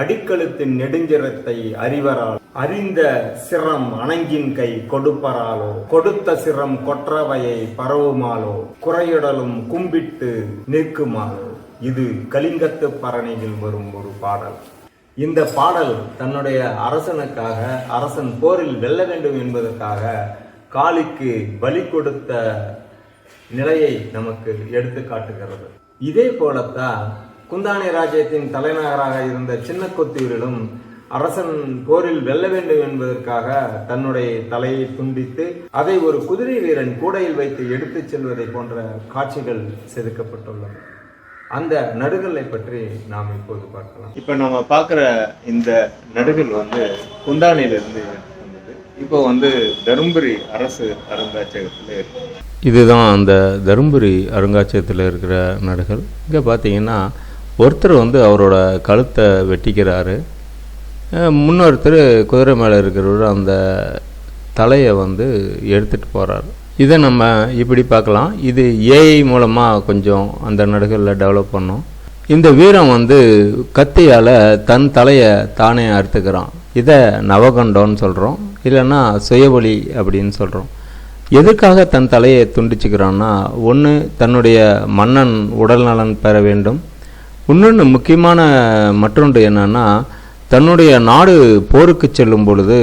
அடிக்கழுத்தின் நெடுஞ்சிரத்தை அறிவரால் அறிந்த சிரம் அணங்கின் கை கொடுப்பராலோ கொடுத்த சிரம் கொற்றவையை பரவுமாலோ குறையுடலும் கும்பிட்டு நிற்குமாலோ. இது கலிங்கத்து பரணியில் வரும் ஒரு பாடல். இந்த பாடல் தன்னுடைய அரசனுக்காக அரசன் போரில் வெல்ல வேண்டும் என்பதற்காக காளிக்கு பலி கொடுத்த நிலையை நமக்கு எடுத்து காட்டுகிறது. இதே போலத்தான் குந்தாணி ராஜ்யத்தின் தலைநகராக இருந்த சின்ன கொத்தியூரிலும் அரசன் போரில் வெல்ல வேண்டும் என்பதற்காக தன்னுடைய தலையை துண்டித்து அதை ஒரு குதிரை வீரன் கூடையில் வைத்து எடுத்துச் செல்வதை போன்ற காட்சிகள் செதுக்கப்பட்டுள்ளன. அந்த நடுகலை பற்றி நாம் இப்போது பார்க்கலாம். இப்போ நம்ம பார்க்குற இந்த நடுகள் வந்து குந்தாணியிலிருந்து வந்தது. இப்போ வந்து தருமபுரி அரசு அருங்காட்சியகத்தில் இருக்கு. இதுதான் அந்த தருமபுரி அருங்காட்சியகத்தில் இருக்கிற நடுகள் இங்கே பார்த்தீங்கன்னா ஒருத்தர் வந்து அவரோட கழுத்தை வெட்டிக்கிறாரு. முன்னொருத்தர் குதிரை மேலே இருக்கிறவர் அந்த தலையை வந்து எடுத்துகிட்டு போகிறாரு இதை நம்ம இப்படி பார்க்கலாம். இது ஏஐ மூலமாக கொஞ்சம் அந்த நடுகளில் டெவலப் பண்ணோம். இந்த வீரம் வந்து கத்தியால் தன் தலையை தானே அறுத்துக்கிறான். இதை நவகண்டோன்னு சொல்கிறோம் இல்லைன்னா சுயவழி அப்படின்னு சொல்கிறோம் எதுக்காக தன் தலையை துண்டிச்சுக்கிறான்னா ஒன்று தன்னுடைய மன்னன் உடல் நலன் பெற வேண்டும். இன்னொன்று முக்கியமான மற்றொன்று என்னன்னா தன்னுடைய நாடு போருக்கு செல்லும் பொழுது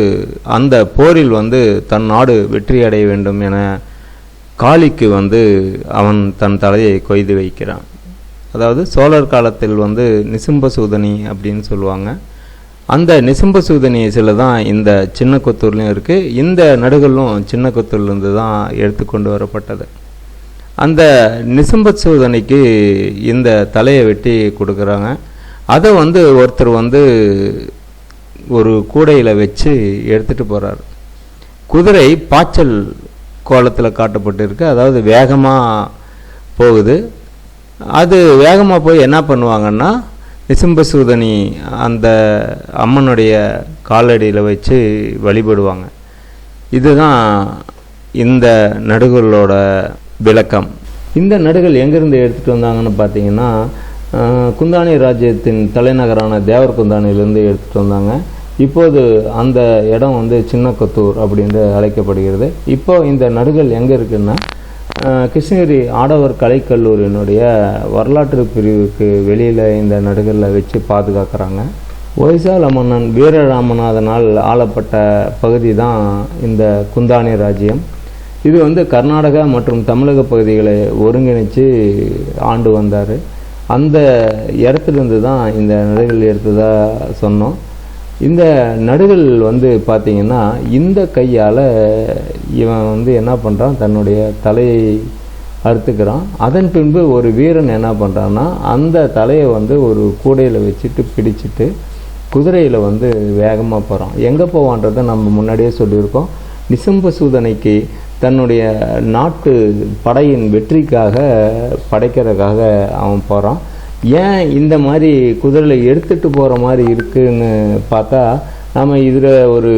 அந்த போரில் வந்து தன் நாடு வெற்றி அடைய வேண்டும் என காளிக்கு வந்து அவன் தன் தலையை கொய்து வைக்கிறான். அதாவது சோழர் காலத்தில் வந்து நிசும்ப சூதனி அப்படின்னு சொல்லுவாங்க. அந்த நிசும்பசூதனி சில தான் இந்த சின்ன கொத்தூர்லேயும் இருக்குது இந்த நடுகளும் சின்ன கொத்தூர்லேருந்து தான் எடுத்துக்கொண்டு வரப்பட்டது. அந்த நிசும்ப சூதனைக்கு இந்த தலையை வெட்டி கொடுக்குறாங்க. அதை வந்து ஒருத்தர் வந்து ஒரு கூடையில் வச்சு எடுத்துகிட்டு போகிறார் குதிரை பாய்ச்சல் கோலத்தில் காட்டப்பட்டிருக்கு. அதாவது வேகமாக போகுது. அது வேகமாக போய் என்ன பண்ணுவாங்கன்னா நிசம்பசூதனி அந்த அம்மனுடைய காலடியில் வச்சு வழிபடுவாங்க. இதுதான் இந்த நடுகளோட விளக்கம். இந்த நடுகள் எங்கேருந்து எடுத்துகிட்டு வந்தாங்கன்னு பார்த்தீங்கன்னா குந்தானி ராஜ்யத்தின் தலைநகரான தேவர் குந்தானியிலேருந்து எடுத்துகிட்டு வந்தாங்க. இப்போது அந்த இடம் வந்து சின்னக்கத்தூர் அப்படின்னு அழைக்கப்படுகிறது. இப்போ இந்த நடுகள் எங்கே இருக்குன்னா கிருஷ்ணகிரி ஆடவர் கலைக்கல்லூரியினுடைய வரலாற்று பிரிவுக்கு வெளியில் இந்த நடுகளில் வச்சு பாதுகாக்கிறாங்க. ஒய்சால மன்னன் வீரராமநாதனால் ஆளப்பட்ட பகுதி தான் இந்த குந்தானி ராஜ்யம். இது வந்து கர்நாடகா மற்றும் தமிழக பகுதிகளை ஒருங்கிணைச்சு ஆண்டு வந்தார். அந்த இடத்துலேருந்து தான் இந்த நடுகள் எடுத்ததாக சொன்னோம். இந்த நடுகள் வந்து பார்த்திங்கன்னா இந்த கையால் இவன் வந்து என்ன பண்ணுறான் தன்னுடைய தலையை அறுத்துக்கிறான். அதன் பின்பு ஒரு வீரன் என்ன பண்ணுறான்னா அந்த தலையை வந்து ஒரு கூடையில் வச்சுட்டு பிடிச்சிட்டு குதிரையில் வந்து வேகமாக போகிறான் எங்கே போவான்றதை நம்ம முன்னாடியே சொல்லியிருக்கோம். நிசம்ப சூதனைக்கு தன்னுடைய நாட்டு படையின் வெற்றிக்காக படைக்கிறதுக்காக அவன் போகிறான் ஏன் இந்த மாதிரி குதிரையில் எடுத்துகிட்டு போகிற மாதிரி இருக்குன்னு பார்த்தா நம்ம இதில் ஒரு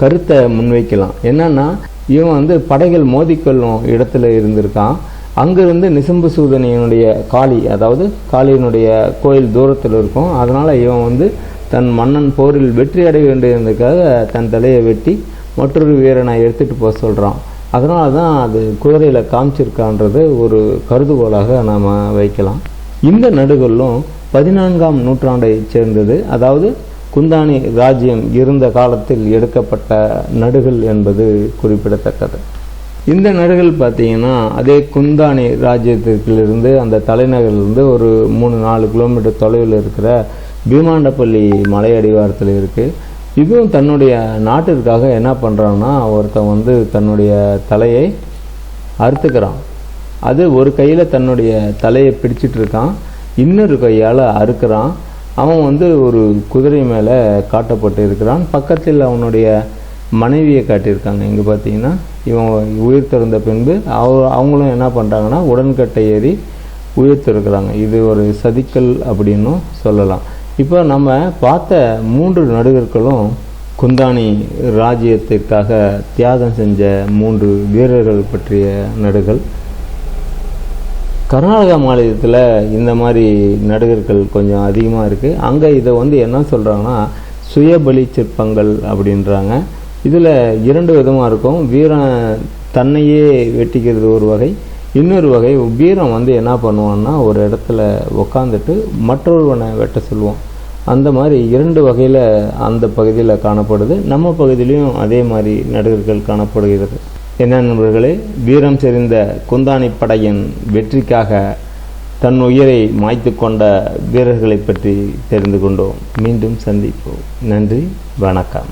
கருத்தை முன்வைக்கலாம். என்னன்னா இவன் வந்து படைகள் மோதிக்கொள்ளும் இடத்துல இருந்திருக்கான். அங்கிருந்து நிசம்பு சூதனியனுடைய காளி அதாவது காளியினுடைய கோயில் தூரத்தில் இருக்கும். அதனால் இவன் வந்து தன் மன்னன் போரில் வெற்றி அடைய வேண்டியதுக்காக தன் தலையை வெட்டி மற்றொரு வீரனை எடுத்துகிட்டு போக சொல்கிறான் அதனால தான் அது குதிரையில் காமிச்சிருக்கான்றது ஒரு கருதுகோளாக நாம் வைக்கலாம். இந்த நடுகளும் பதினான்காம் நூற்றாண்டை சேர்ந்தது. அதாவது குந்தானி ராஜ்யம் இருந்த காலத்தில் எடுக்கப்பட்ட நடுகள் என்பது குறிப்பிடத்தக்கது. இந்த நடுகள் பார்த்தீங்கன்னா அதே குந்தானி ராஜ்யத்திற்கிலிருந்து அந்த தலைநகரிலிருந்து ஒரு மூணு நாலு கிலோமீட்டர் தொலைவில் இருக்கிற பீமாண்டப்பள்ளி மலை அடிவாரத்தில் இருக்குது இதுவும் தன்னுடைய நாட்டிற்காக என்ன பண்ணுறான்னா ஒருத்தன் வந்து தன்னுடைய தலையை அறுத்துக்கிறான். அது ஒரு கையில் தன்னுடைய தலையை பிடிச்சிட்டு இருக்கான். இன்னொரு கையால் அறுக்கிறான். அவன் வந்து ஒரு குதிரை மேலே காட்டப்பட்டு இருக்கிறான். பக்கத்தில் அவனுடைய மனைவியை காட்டியிருக்காங்க. இங்கே பார்த்தீங்கன்னா இவன் உயிர் திறந்த பின்பு அவ அவங்களும் என்ன பண்ணுறாங்கன்னா உடன்கட்டை ஏறி உயிர் திறக்கிறாங்க இது ஒரு சதிக்கல் அப்படின்னும் சொல்லலாம். இப்போ நம்ம பார்த்த மூன்று நடுகர்களும் குந்தானி ராஜ்யத்திற்காக தியாகம் செஞ்ச மூன்று வீரர்கள் பற்றிய நடுகள். கர்நாடகா மாநிலத்தில் இந்த மாதிரி நடுகர்கள் கொஞ்சம் அதிகமாக இருக்குது அங்கே இதை வந்து என்ன சொல்கிறாங்கன்னா சுயபலி சிற்பங்கள் அப்படின்றாங்க. இதில் இரண்டு விதமாக இருக்கும். வீரன் தன்னையே வெட்டிக்கிறது ஒரு வகை இன்னொரு வகை வீரம் வந்து என்ன பண்ணுவான்னா ஒரு இடத்துல உக்காந்துட்டு மற்றொருவனை வெட்ட சொல்லுவோம் அந்த மாதிரி இரண்டு வகையில் அந்த பகுதியில் காணப்படுது. நம்ம பகுதியிலையும் அதே மாதிரி நடிகர்கள் காணப்படுகிறது. என்ன நண்பர்களே வீரம் செறிந்த குந்தாணி படையின் வெற்றிக்காக தன் உயிரை மாய்த்து கொண்ட வீரர்களை பற்றி தெரிந்து கொண்டோம். மீண்டும் சந்திப்போம். நன்றி வணக்கம்.